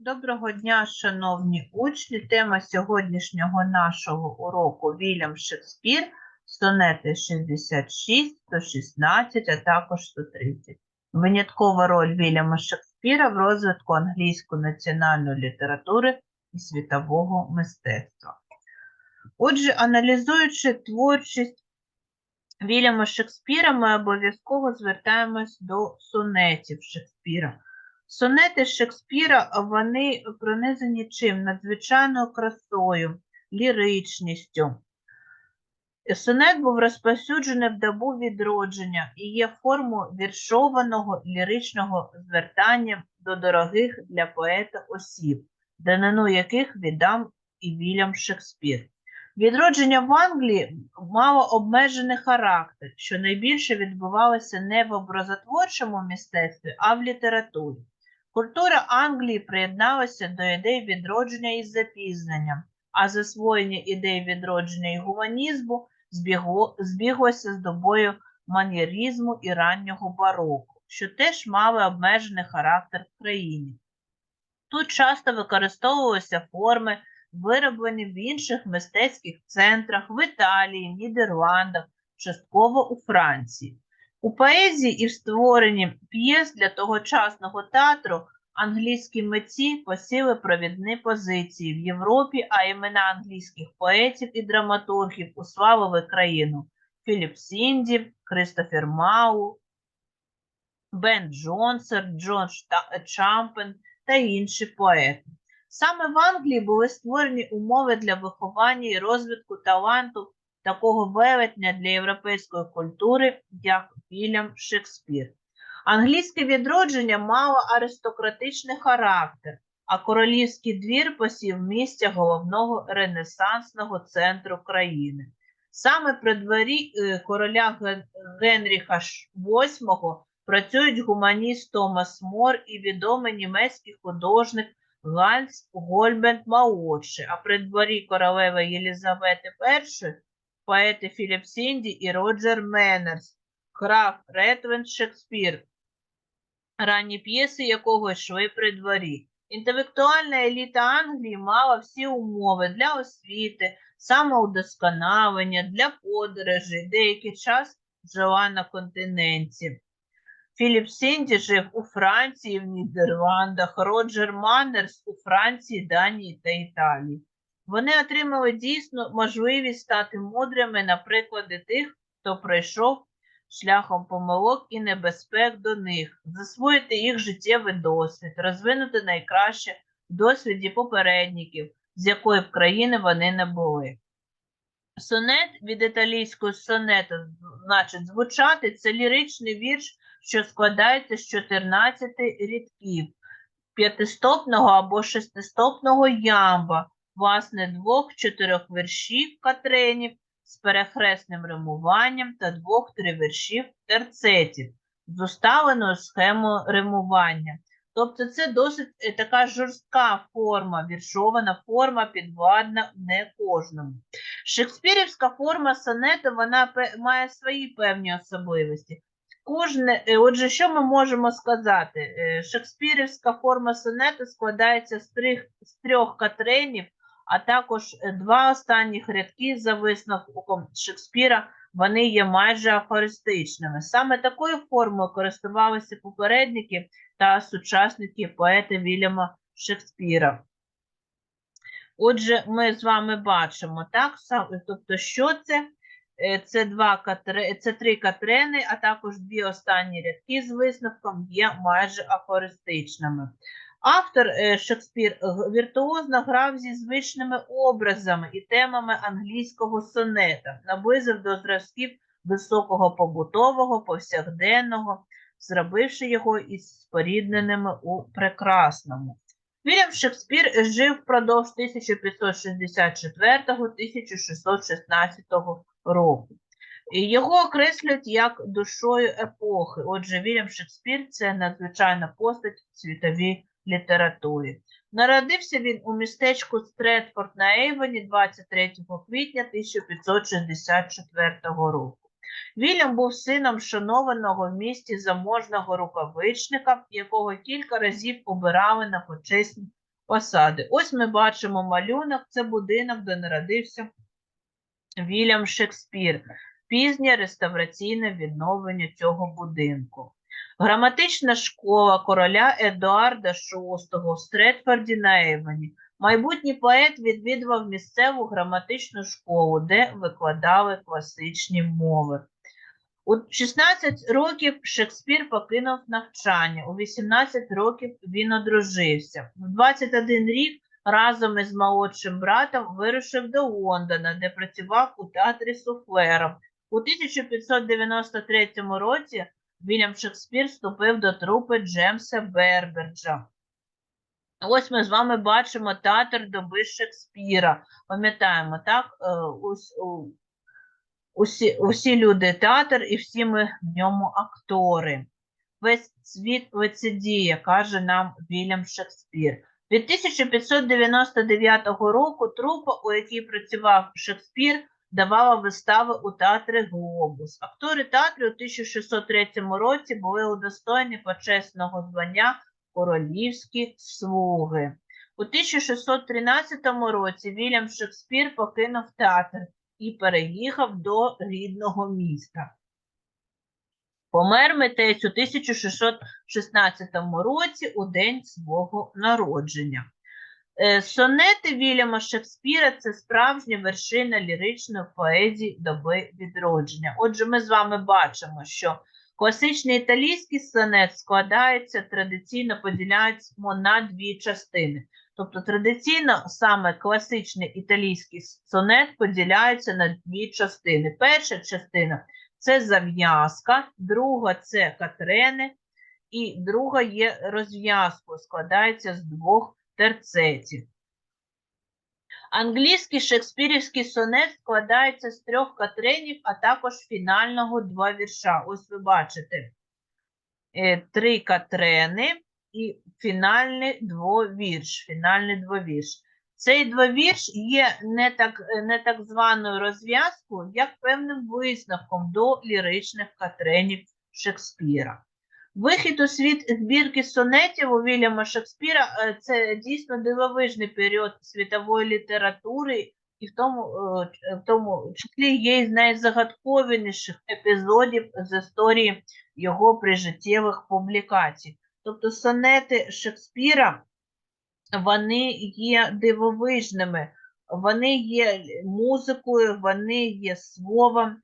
Доброго дня, шановні учні. Тема сьогоднішнього нашого уроку Вільям Шекспір, сонети 66, 116, а також 130. Виняткова роль Вільяма Шекспіра в розвитку англійської національної літератури і світового мистецтва. Отже, аналізуючи творчість Вільяма Шекспіра, ми обов'язково звертаємось до сонетів Шекспіра. Сонети Шекспіра вони пронизані чим? Надзвичайною красою, ліричністю. Сонет був розповсюджений в добу відродження і є формою віршованого ліричного звертання до дорогих для поета осіб, данину яких віддам і Вільям Шекспір. Відродження в Англії мало обмежений характер, що найбільше відбувалося не в образотворчому мистецтві, а в літературі. Культура Англії приєдналася до ідей відродження із запізненням, а засвоєння ідей відродження і гуманізму збігло, збіглося з добою маньєризму і раннього бароку, що теж мали обмежений характер в країні. Тут часто використовувалися форми, вироблені в інших мистецьких центрах в Італії, Нідерландах, частково у Франції. У поезії і в створенні п'єс для тогочасного театру англійські митці посіли провідні позиції в Європі, а імена англійських поетів і драматургів уславили країну Філіп Сінді, Кристофер Мау, Бен Джонсер, Джон Чампен та інші поети. Саме в Англії були створені умови для виховання і розвитку таланту такого велетня для європейської культури, як Вільям Шекспір. Англійське відродження мало аристократичний характер, а королівський двір посів місця головного ренесансного центру країни. Саме при дворі е, короля Генріха VIII працюють гуманіст Томас Мор і відомий німецький художник Ганс Гольбент молодший, а при дворі королеви Єлізавети І поети Філіп Сінді і Роджер Меннерс, граф Ретвен Шекспір, ранні п'єси якого йшли при дворі. Інтелектуальна еліта Англії мала всі умови для освіти, самоудосконалення, для подорожей, деякий час жила на континенті. Філіп Сінді жив у Франції, в Нідерландах, Роджер Маннерс у Франції, Данії та Італії. Вони отримали дійсно можливість стати мудрими на приклади тих, хто пройшов шляхом помилок і небезпек до них, засвоїти їх життєвий досвід, розвинути найкраще в досвіді попередників, з якої б країни вони не були. Сонет від італійського сонету, значить, звучати це ліричний вірш, що складається з 14 рядків, п'ятистопного або шестистопного ямба, власне, двох-чотирьох віршів катренів з перехресним римуванням та двох-три віршів терцетів з усталеною схемою римування. Тобто це досить е, така жорстка форма, віршована форма, підвладна не кожному. Шекспірівська форма сонету вона має свої певні особливості. Кожне, е, отже, що ми можемо сказати? Е, Шекспірівська форма сонету складається з трьох, з трьох катренів, а також е, два останніх рядки за висновком Шекспіра, вони є майже афористичними. Саме такою формою користувалися попередники та сучасники поета Вільяма Шекспіра. Отже, ми з вами бачимо, так, тобто, що це? Е, Це, два це три катрени, а також дві останні рядки з висновком є майже афористичними. Автор е, Шекспір віртуозно грав зі звичними образами і темами англійського сонета, наблизив до зразків високого побутового, повсякденного, зробивши його із спорідненими у прекрасному. Вільям Шекспір жив впродовж 1564-1616 року. Його окреслюють як душою епохи. Отже, Вільям Шекспір це надзвичайна постать в світовій літературі. Народився він у містечку Стретфорд на Ейвені 23 квітня 1564 року. Вільям був сином шанованого в місті заможного рукавичника, якого кілька разів обирали на почесні посади. Ось ми бачимо малюнок, це будинок, де народився Вільям Шекспір. Пізнє реставраційне відновлення цього будинку. Граматична школа короля Едуарда VI в Стретфорді на Ейвені. Майбутній поет відвідував місцеву граматичну школу, де викладали класичні мови. У 16 років Шекспір покинув навчання, у 18 років він одружився. У 21 рік разом із молодшим братом вирушив до Лондона, де працював у театрі суфлером. У 1593 році Вільям Шекспір вступив до трупи Джемса Берберджа. Ось ми з вами бачимо театр доби Шекспіра. Пам'ятаємо, так? Е, Усі, усі люди театр і всі ми в ньому актори. Весь світ лицедіє, каже нам Вільям Шекспір. Від 1599 року трупа, у якій працював Шекспір, давала вистави у театрі Глобус. Актори театру у 1603 році були удостоєні почесного звання королівські слуги. У 1613 році Вільям Шекспір покинув театр і переїхав до рідного міста. Помер митець у 1616 році у день свого народження. Е, Сонети Вільяма Шекспіра це справжня вершина ліричної поезії доби відродження. Отже, ми з вами бачимо, що класичний італійський сонет складається традиційно поділяємо на дві частини. Тобто традиційно саме класичний італійський сонет поділяється на дві частини. Перша частина це зав'язка, друга це катрени, і друга є розв'язкою, складається з двох терцетів. Англійський шекспірівський сонет складається з трьох катренів, а також фінального два вірша. Ось ви бачите е, три катрени і фінальний двовірш. Фінальний двовірш. Цей двовірш є не так, не так званою розв'язкою, як певним висновком до ліричних катренів Шекспіра. Вихід у світ збірки сонетів у Вільяма Шекспіра е, це дійсно дивовижний період світової літератури, і в тому, е, в тому числі є із найзагадковіших епізодів з історії його прижиттєвих публікацій. Тобто сонети Шекспіра вони є дивовижними, вони є музикою, вони є словом,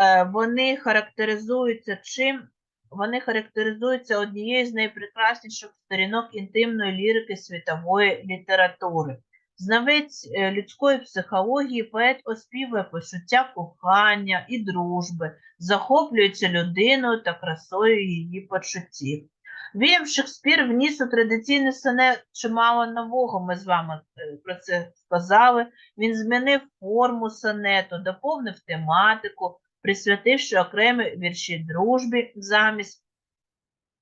е, вони характеризуються чим? Вони характеризуються однією з найпрекрасніших сторінок інтимної лірики світової літератури. Знавець е, людської психології, поет оспівує почуття кохання і дружби, захоплюється людиною та красою її почуттів. Вільям Шекспір вніс у традиційний сонет чимало нового, ми з вами е, про це сказали. Він змінив форму сонету, доповнив тематику, присвятивши окремі вірші дружбі замість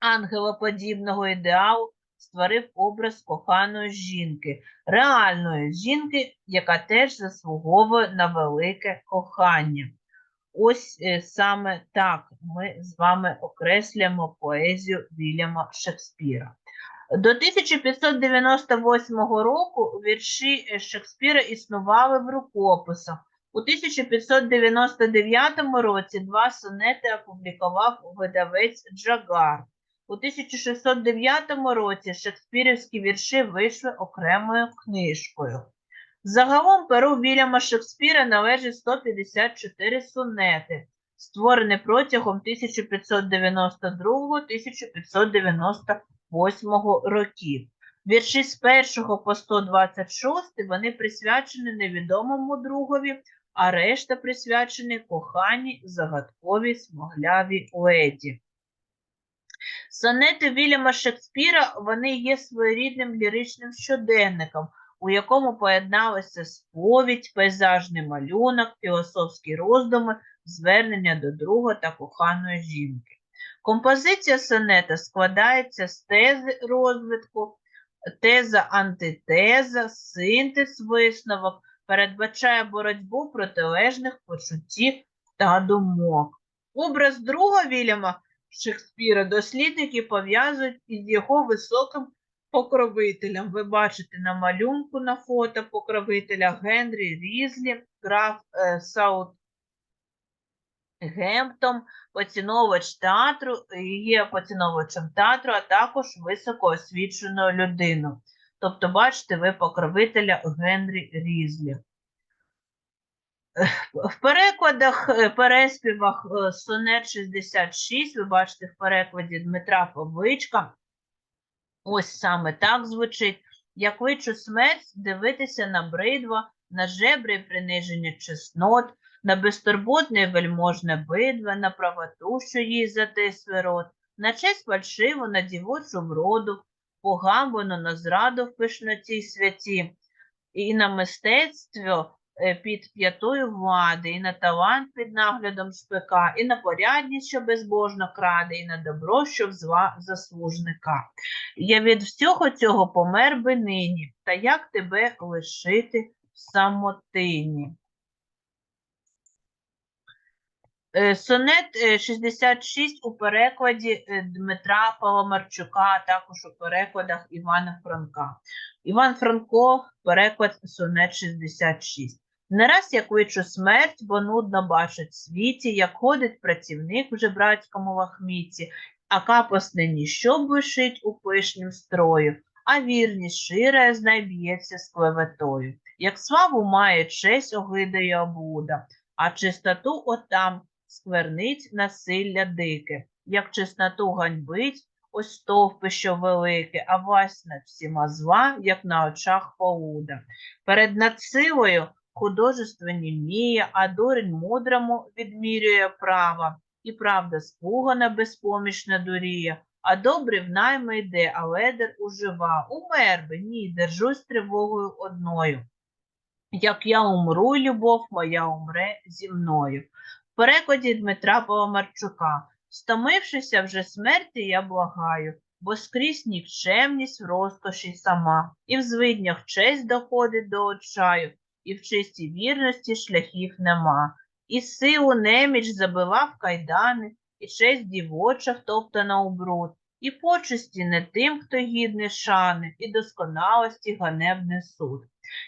ангелоподібного ідеалу, створив образ коханої жінки, реальної жінки, яка теж заслуговує на велике кохання. Ось е, саме так ми з вами окреслюємо поезію Вільяма Шекспіра. До 1598 року вірші е, Шекспіра існували в рукописах. У 1599 році два сонети опублікував видавець Джагар. У 1609 році шекспірівські вірші вийшли окремою книжкою. Загалом перу Вільяма Шекспіра належить 154 сонети, створені протягом 1592-1598 років. Вірші з 1 по 126 вони присвячені невідомому другові, а решта присвячені коханій загадковій смоглявій леді. Сонети Вільяма Шекспіра вони є своєрідним ліричним щоденником, у якому поєдналися сповідь, пейзажний малюнок, філософські роздуми, звернення до друга та коханої жінки. Композиція сонета складається з тези розвитку, теза антитеза, синтез висновок, передбачає боротьбу протилежних почуттів та думок. Образ друга Вільяма Шекспіра дослідники пов'язують із його високим покровителям. Ви бачите на малюнку на фото покровителя Генрі Різлі, граф е, Саутгемптон, поціновувач театру, є поціновувачем театру, а також високоосвіченою людиною. Тобто, бачите, ви покровителя Генрі Різлі. В перекладах, е, переспівах е, сонет 66, ви бачите в перекладі Дмитра Павичка, ось саме так звучить. Як вичу смерть, дивитися на бридва, на жебри приниження чеснот, на безтурботне вельможне бидве, на правоту, що їй затисве рот, на честь фальшиву, на дівочу вроду, погамбану на зраду в пишноті святі, і на мистецтво е, під п'ятою влади, і на талант під наглядом шпика, і на порядність, що безбожно краде, і на добро, що взва заслужника. Я від всього цього помер би нині, та як тебе лишити в самотині? Е, Сонет е, 66 у перекладі е, Дмитра Паламарчука, також у перекладах Івана Франка. Іван Франко, переклад сонет 66. Не раз як вичу смерть, бо нудно бачить в світі, як ходить працівник в жебрацькому лахміті, а капосне ніщо блишить у пишнім строю, а вірність ширая знай б'ється з клеветою. Як славу має честь огидає облуда, а чистоту отам сквернить насилля дике, як чесноту ганьбить, ось стовпи, що велике, а власне всіма зла, як на очах полуда. Перед надсилою художество німіє, а дурень мудрому відмірює права, і правда спугана безпомічна дуріє, а добрий в найми йде, а ледер ужива. Умер би, ні, держусь тривогою одною. Як я умру, любов моя умре зі мною. В перекладі Дмитра Паламарчука. Стомившися вже смерті, я благаю, бо скрізь нікчемність в розкоші сама, і в звиднях честь доходить до очаю, і в чистій вірності шляхів нема. І силу неміч забивав кайдани, і честь дівоча втоптана у бруд, і почесті не тим, хто гідний шани, і досконалості ганебний суд.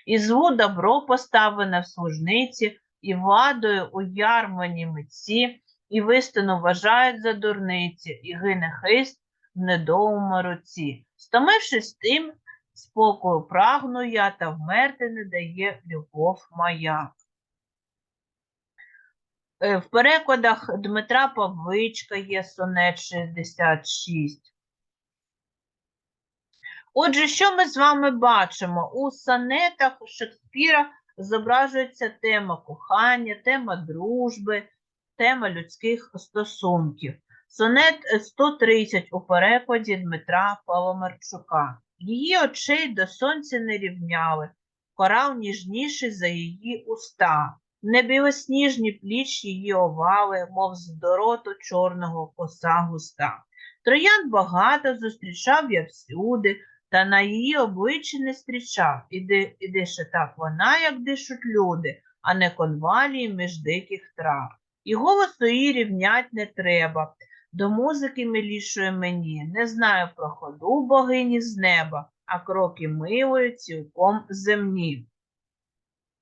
І злу добро поставлене в служниці, і владою у ярмані митці, і вистину вважають за дурниці, і гине хист в недоума руці. Стомившись тим, спокою прагну я, та вмерти не дає любов моя. Е, В перекладах Дмитра Павичка є сонет 66. Отже, що ми з вами бачимо? У сонетах Шекспіра зображується тема кохання, тема дружби, тема людських стосунків. Сонет 130 у перекладі Дмитра Павломарчука. Її очей до сонця не рівняли, корал ніжніший за її уста, не білосніжні пліч її овали, мов з дороту чорного коса густа. Троян багато зустрічав я всюди, та на її обличчі не зустрічав, і, і дише так вона, як дишуть люди, а не конвалії між диких трав. І голосу її рівнять не треба. До музики милішої мені, не знаю про ходу богині з неба, а кроки милої цілком земні.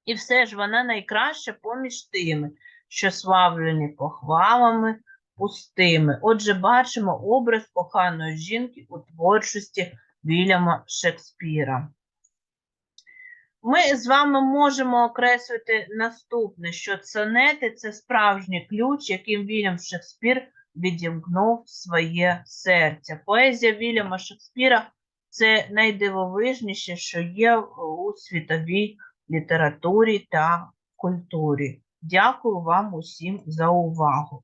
І все ж вона найкраща поміж тими, що славлені похвалами пустими. Отже, бачимо образ коханої жінки у творчості Вільяма Шекспіра. Ми з вами можемо окреслити наступне, що сонети – це справжній ключ, яким Вільям Шекспір відімкнув своє серце. Поезія Вільяма Шекспіра це найдивовижніше, що є у світовій літературі та культурі. Дякую вам усім за увагу.